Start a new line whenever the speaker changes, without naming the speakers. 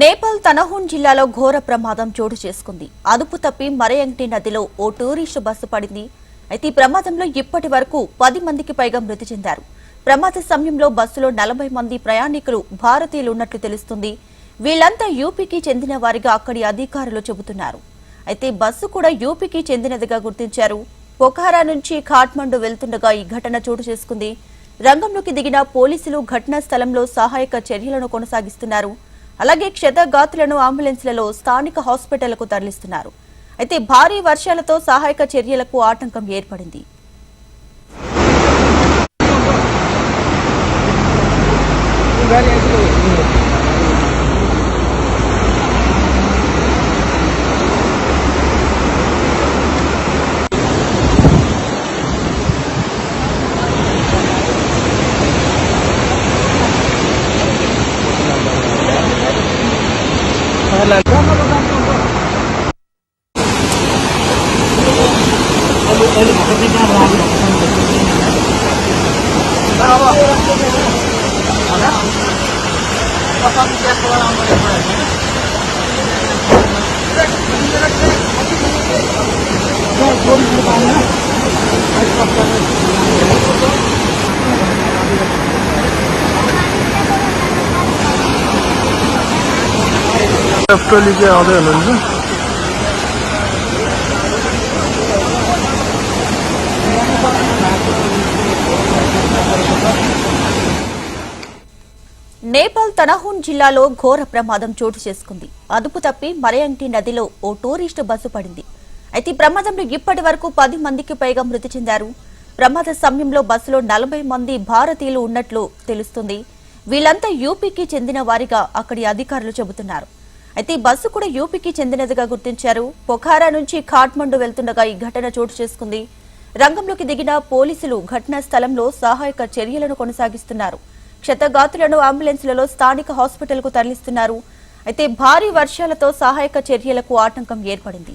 నేపాల్ తనహూన్ జిల్లాలో ఘోర ప్రమాదం చోటు చేసుకుంది. అదుపు తప్పి మరయంటి నదిలో ఓ టూరిస్టు బస్సు పడింది. అయితే ఈ ప్రమాదంలో ఇప్పటి వరకు పది మందికి పైగా మృతి చెందారు. ప్రమాద సమయంలో బస్సులో నలభై మంది ప్రయాణికులు భారతీయులు ఉన్నట్లు తెలుస్తుంది. వీళ్ళంతా యూపీకి చెందిన వారిగా అక్కడి అధికారులు చెబుతున్నారు. అయితే బస్సు కూడా యూపీకి చెందినదిగా గుర్తించారు. పొఖారా నుంచి ఖాట్మండు వెళ్తుండగా ఈ ఘటన చోటు చేసుకుంది. రంగంలోకి దిగిన పోలీసులు ఘటనా స్థలంలో సహాయక చర్యలను కొనసాగిస్తున్నారు. అలాగే క్షతగాతులను అంబులెన్స్లలో స్థానిక హాస్పిటళ్ళకు తరలిస్తున్నారు. అయితే భారీ వర్షాలతో సహాయక చర్యలకు ఆటంకం ఏర్పడింది.
Teşekkürler. Merhaba. Bakalım bir şey falan anlayabilir Thank you. వెళ్ళికి అదే వెళ్ళండి
నేపాల్ తనహూన్ జిల్లాలో ఘోర ప్రమాదం చోటు చేసుకుంది. అదుపు తప్పి మరయంటి నదిలో ఓ టూరిస్టు బస్సు పడింది. అయితే ప్రమాదంలో ఇప్పటి వరకు పది మందికి పైగా మృతి చెందారు. ప్రమాద సమయంలో బస్సులో నలభై మంది భారతీయులు ఉన్నట్లు తెలుస్తుంది. వీళ్ళంతా యూపీకి చెందిన వారిగా అక్కడి అధికారులు చెబుతున్నారు. అయితే ఈ బస్సు కూడా యూపీకి చెందినదిగా గుర్తించారు. పొఖారా నుంచి ఖాట్మండు వెళ్తుండగా ఈ ఘటన చోటు చేసుకుంది. రంగంలోకి దిగిన పోలీసులు ఘటనా స్థలంలో సహాయక చర్యలను కొనసాగిస్తున్నారు. క్షతగాతులను అంబులెన్స్లలో స్థానిక హాస్పిటల్కు తరలిస్తున్నారు. అయితే భారీ వర్షాలతో సహాయక చర్యలకు ఆటంకం ఏర్పడింది.